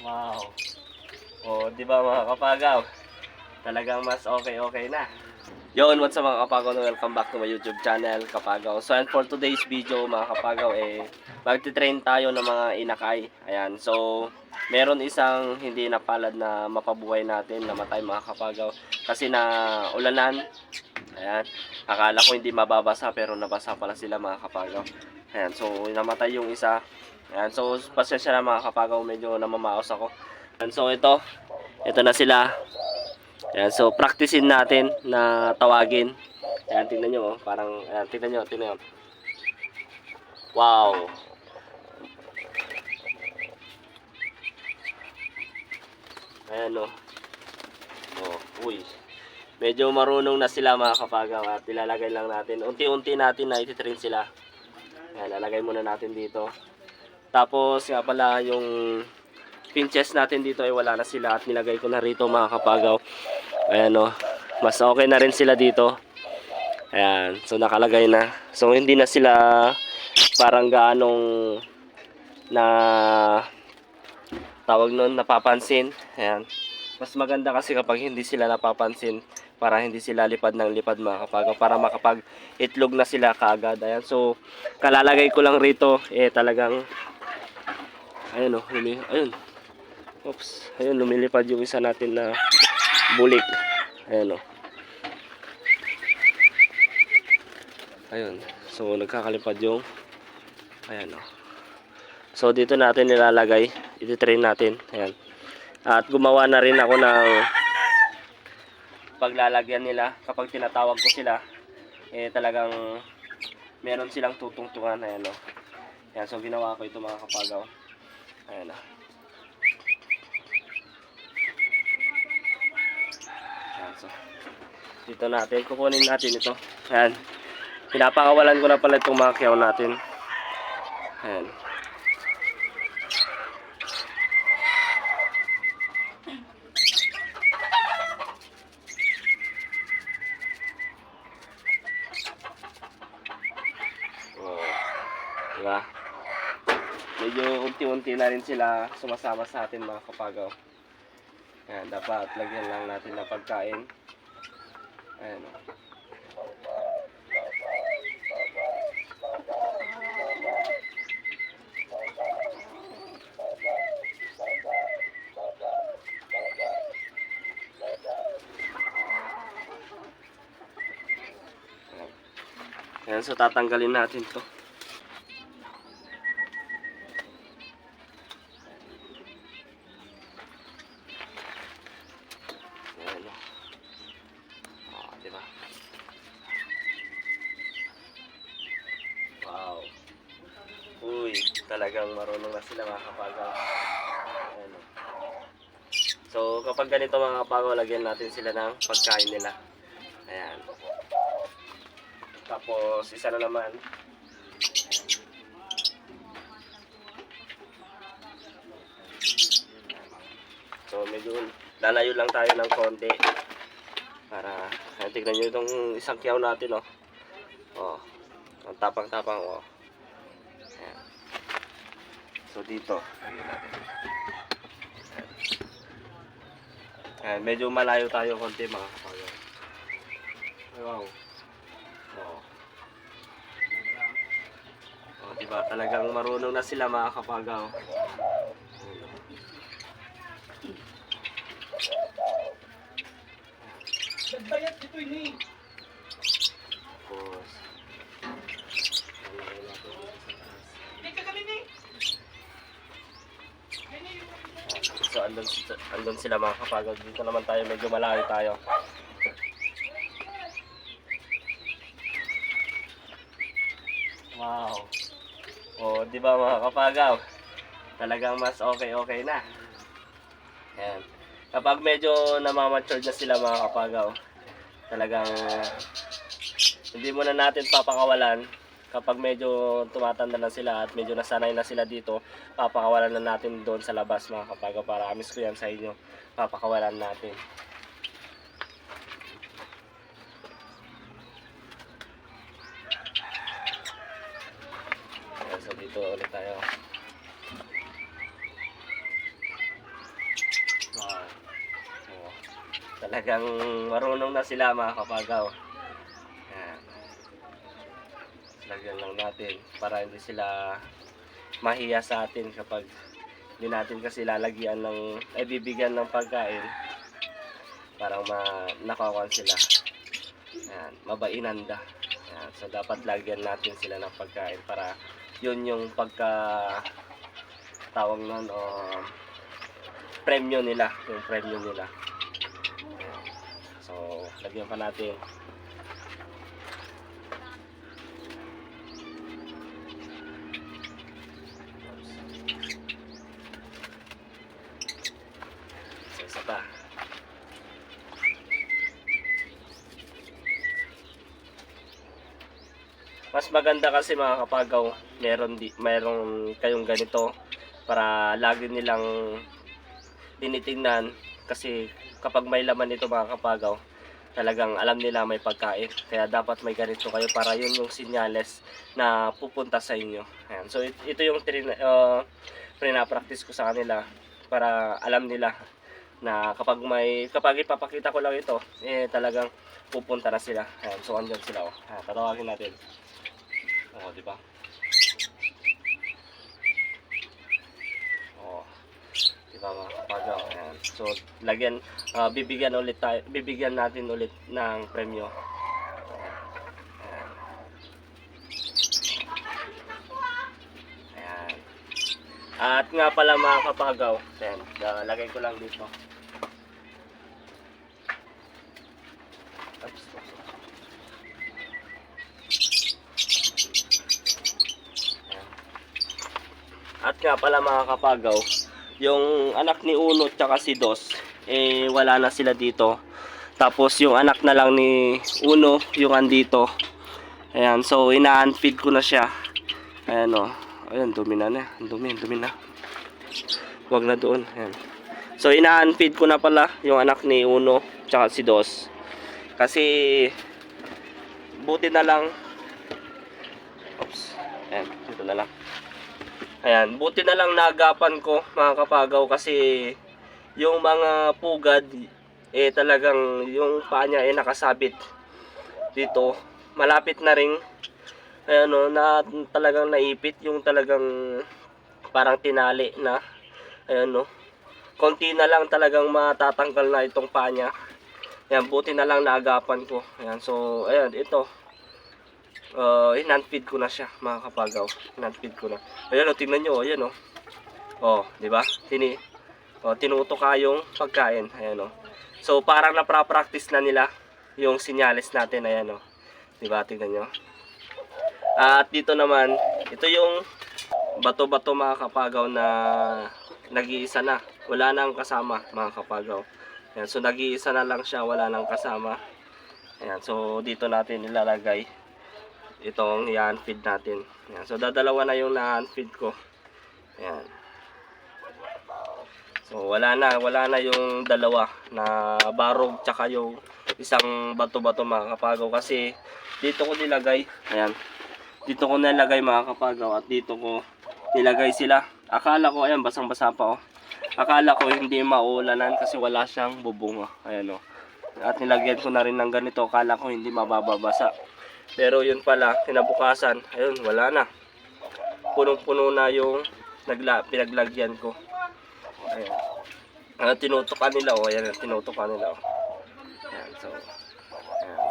Wow. Oh, di ba mga kapagaw? Talagang mas okay-okay na. Yon, what's up mga kapagaw? Welcome back to my YouTube channel, Kapagaw. So, and for today's video, mga kapagaw, eh, magti-train tayo ng mga inakay. Ayan, so, meron isang hindi napalad na mapabuhay natin, namatay mga kapagaw. Kasi na ulanan, ayan, akala ko hindi mababasa, pero nabasa pala sila mga kapagaw. Ayan, so, namatay yung isa. Ayan, so, pasensya na mga kapagaw, medyo namamaos ako. Ayan, so, ito, ito na sila. Ayan, so practicein natin na tawagin. Ayan, tingnan nyo, oh, parang, ayan, tingnan nyo, tingnan nyo. Wow! Ayan, oh. Oh, uy. Medyo marunong na sila mga kapagaw at ilalagay lang natin. Unti-unti natin na ititrain sila. Ayan, lalagay muna natin dito. Tapos, nga pala, yung pinches natin dito ay wala na sila at nilagay ko na rito mga kapagaw. Ayan o. Mas okay na rin sila dito. Ayan. So nakalagay na. So hindi na sila parang gaanong na tawag nun napapansin. Ayan. Mas maganda kasi kapag hindi sila napapansin para hindi sila lipad ng lipad mga kapagaw para makapag itlog na sila kaagad. Ayan. So kalalagay ko lang rito eh talagang ayun o. lumi- Ayun. Oops. Ayun lumilipad yung isa natin na bulik. Ayan o. Ayun. So, nagkakalipad yung ayan o. So, dito natin nilalagay. Iti-train natin. Ayan. At gumawa na rin ako ng paglalagyan nila. Kapag tinatawag ko sila, eh talagang meron silang tutungtungan. Ayan o. Ayan. So, ginawa ko ito mga kapagaw. Ayan o. Ayan, so, dito natin, kukunin natin ito. Ayan. Pinapakawalan ko na pala itong mga kiyaw natin. Ayan. Oh, diba? Medyo unti-unti na rin sila sumasama sa atin mga kapagaw. Ayan, dapat lagyan lang natin ng pagkain. Ayan. o. Ayan. Ayan, so tatanggalin natin to. Ayan o. Oh, di ba? Wow. Uy, talagang marunong na sila mga kapagaw. Ayan o. So, kapag ganito mga kapagaw, lagyan natin sila ng pagkain nila. Ayan. Tapos, isa na naman. So, medyo lalayo lang tayo ng konti. Para, ayan, tignan nyo itong isang kiyaw natin, oh. Oh, ang tapang-tapang, oh. Ayan. So, dito. Ayan, medyo malayo tayo konti, mga kapagaw. Wow. Oh. Oh, diba? Talagang marunong na sila mga kapagaw. Nagbayad dito ini. Tapos, Hindi ka kami ni. So andun, andun sila mga kapagaw. Dito naman tayo, medyo malayo tayo. Wow. Oh, di ba mga kapagaw? Talagang mas okay-okay na. Ayan. Kapag medyo namamature na sila mga kapagaw, talagang hindi mo na natin papakawalan kapag medyo tumatanda na sila at medyo nasanay na sila dito, papakawalan na natin doon sa labas mga kapaga. Paraamis ko yan sa inyo. Papakawalan natin. So dito ulit tayo. Wow. Talagang marunong na sila mga kapagaw. Oh. Lagyan lang natin para hindi sila mahiya sa atin kapag hindi natin kasi lalagyan ng, ay bibigyan ng pagkain. Parang ma, nakakuan sila. Yan, mabainanda. Yan, so dapat lagyan natin sila ng pagkain para yun yung pagka tawag nun o premyo nila, yung premyo nila. So, lagyan pa natin. So, isa pa. Maganda kasi mga kapagaw, meron di, meron kayong ganito para lagi nilang tinitingnan kasi kapag may laman ito mga kapagaw, talagang alam nila may pagkain. Kaya dapat may ganito kayo para yun yung sinyales na pupunta sa inyo. Ayan. So it- ito yung trin, uh, practice ko sa kanila para alam nila na kapag may kapag ipapakita ko lang ito, eh talagang pupunta na sila. Ayan. So andyan sila oh. Ayan, tatawagin natin. Oh, di ba? Oh. Di ba mga kapagaw? Ayan. So, lagyan, ah, bibigyan ulit tayo, bibigyan natin ulit ng premyo. At nga pala mga kapagaw, ayan, ah, lagay ko lang dito. At nga pala mga kapagaw, yung anak ni Uno at si Dos, eh wala na sila dito. Tapos yung anak na lang ni Uno, yung andito. Ayan, so ina-unfeed ko na siya. Ayan o. Ayan, dumi na na. Dumi, dumi na. Huwag na doon. Ayan. So ina-unfeed ko na pala yung anak ni Uno tsaka si Dos. Kasi buti na lang. Oops. Ayan, dito na lang. Ayan, buti na lang nagapan ko mga kapagaw kasi yung mga pugad eh talagang yung paa niya eh nakasabit dito. Malapit na ring ayan o, na talagang naipit yung talagang parang tinali na ayan o. Konti na lang talagang matatanggal na itong paa niya. Ayan, buti na lang naagapan ko. Ayan, so ayan, ito. Uh, in-feed ko na siya, mga kapagaw. In-feed ko na. Ayan o, tingnan nyo, ayan o. Oh, di ba? Tini, oh, tinuto ka yung pagkain. Ayan o. So, parang napra-practice na nila yung sinyalis natin. Ayan o. Di ba? Tingnan nyo. At dito naman, ito yung bato-bato mga kapagaw na nag-iisa na. Wala nang kasama mga kapagaw. Ayan, so, nag-iisa na lang siya, wala nang kasama. Ayan, so dito natin ilalagay itong i-feed natin. Ayan. So, dadalawa na yung na-feed ko. Ayan. So, wala na. Wala na yung dalawa na barog tsaka yung isang bato-bato mga kapagaw. Kasi, dito ko nilagay. Ayan. Dito ko nilagay mga kapagaw. At dito ko nilagay sila. Akala ko, ayan, basang-basa pa oh. Akala ko hindi maulanan kasi wala siyang bubunga. Ayan oh. At nilagyan ko na rin ng ganito. Akala ko hindi mababasa. Pero yun pala, kinabukasan, ayun, wala na. Punong-puno na yung nagla, pinaglagyan ko. Ayan. Ah, tinutukan nila, oh. Ayan, tinutukan nila, oh. Ayan, so, ayan.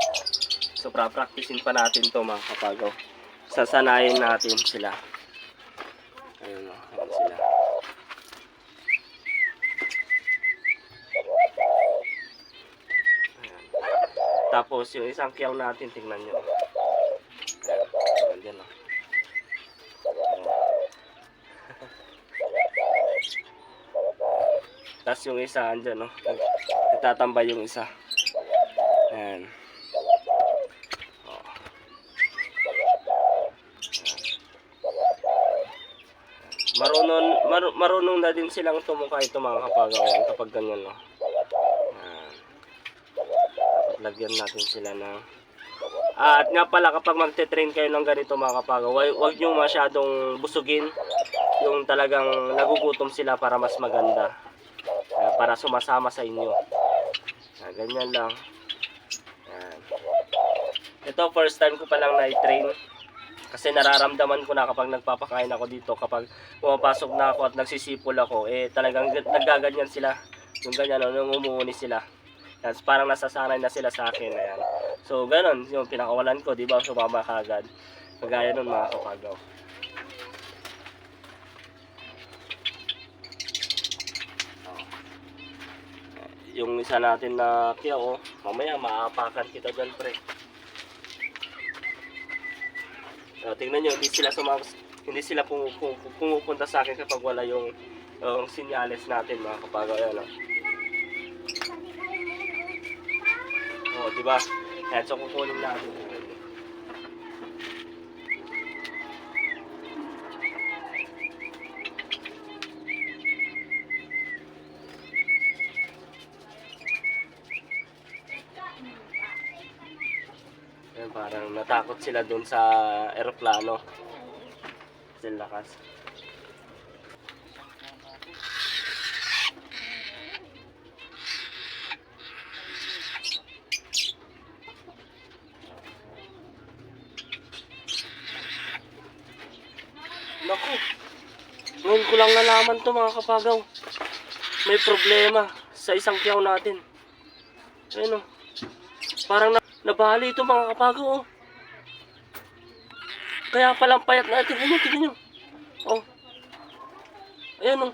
So, pra-practicein pa natin to mga kapagaw. Sasanayin natin sila. Ayan, oh. Ayan sila. Ayan. Tapos, yung isang kiyaw natin, tingnan nyo. Ayan, oh. Tapos yung isa andyan, no? Nagtatambay yung isa. Ayan. Marunong, mar- marunong na din silang tumuka ito mga kapag ganyan, no? Ayan. Lagyan natin sila ng Ah, at nga pala kapag magte-train kayo ng ganito mga kapagaw, huwag, huwag nyo masyadong busugin yung talagang nagugutom sila para mas maganda. Ah, para sumasama sa inyo. Ah, ganyan lang. Ayan. Ito, first time ko pa lang na-train. Kasi nararamdaman ko na kapag nagpapakain ako dito, kapag pumapasok na ako at nagsisipol ako, eh talagang naggaganyan sila. Yung ganyan, nung umuuni sila. Yan, parang nasasanay na sila sa akin. Ayan. So, ganun, yung pinakawalan ko, di ba, sumama ka agad. Kagaya nun mga kapagaw. Yung isa natin na kaya, oh, mamaya maapakan kita dyan, pre. So, tingnan nyo, hindi sila sumas hindi sila pumu- pumu- pumupunta sa akin kapag wala yung yung sinyales natin mga kapagaw. Ayan, oh. Oh, di ba? Ayan, so kukunin natin. Ayan, parang natakot sila dun sa eroplano. Sa lakas. Naku, ngayon ko lang nalaman to mga kapagaw. May problema sa isang tiyaw natin. Ayun o. Parang na, nabali ito mga kapagaw oh. Kaya palang payat na. Tingnan nyo, tingnan nyo. Oh. Ayan oh.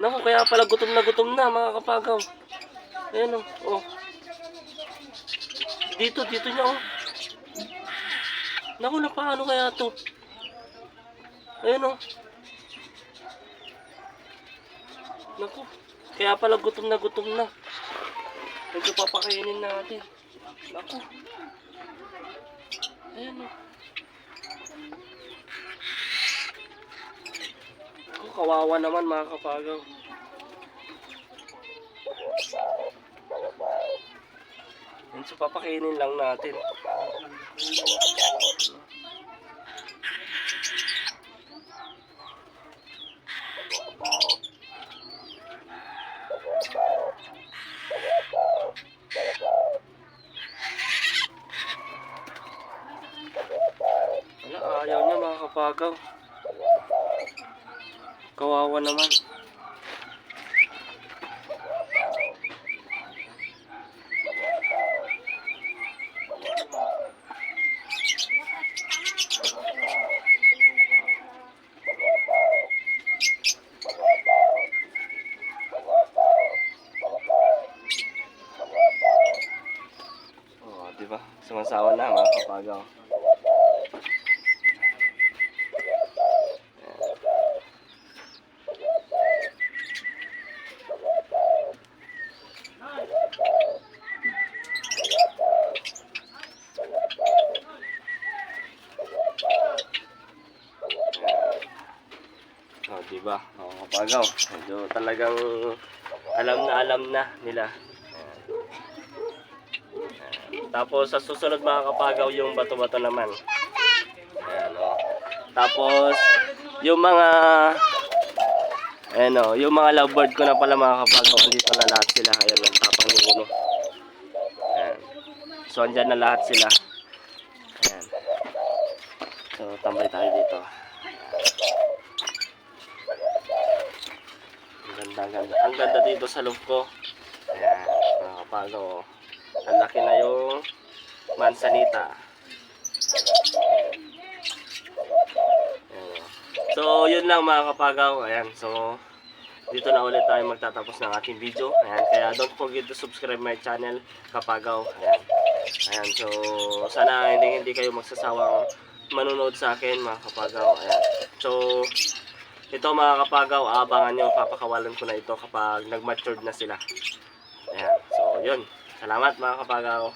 Naku, kaya pala gutom na gutom na mga kapagaw. Ayan oh. oh. Dito, dito niya oh. Naku, na paano kaya to? Ayan oh. Naku, kaya pala gutom na gutom na. Medyo papakainin natin. Naku. Ayan o. Ako, kawawa naman mga kapagaw. Yan, so papakainin lang natin. Wala, ayaw kapagaw. Kawawa naman. Oh, di ba? Sumasawa na mga kapagaw. Oh, di ba? Oh, kapagaw. Medyo talagang alam na alam na nila. Tapos sa susunod mga kapagaw yung bato-bato naman. Ayan, oh. Tapos yung mga Ayan o, yung mga lovebird ko na pala mga kapagaw, andito na lahat sila. Ayan, ang tapang ni Uno. Ayan. So, andyan na lahat sila. Ayan. So, tambay tayo dito. Ang ganda, ang ganda. Dito sa loob ko. Ayan, mga kapagaw. oh. Ang laki na yung mansanita. So, yun lang mga kapagaw. Ayan, so, dito na ulit tayo magtatapos ng ating video. Ayan, kaya don't forget to subscribe my channel, Kapagaw. Ayan. Ayan, so, sana hindi, hindi kayo magsasawang manonood sa akin, mga kapagaw. Ayan. So, ito mga kapagaw, aabangan nyo, papakawalan ko na ito kapag nag-matured na sila. Ayan, so, yun. Salamat mga kapagaw.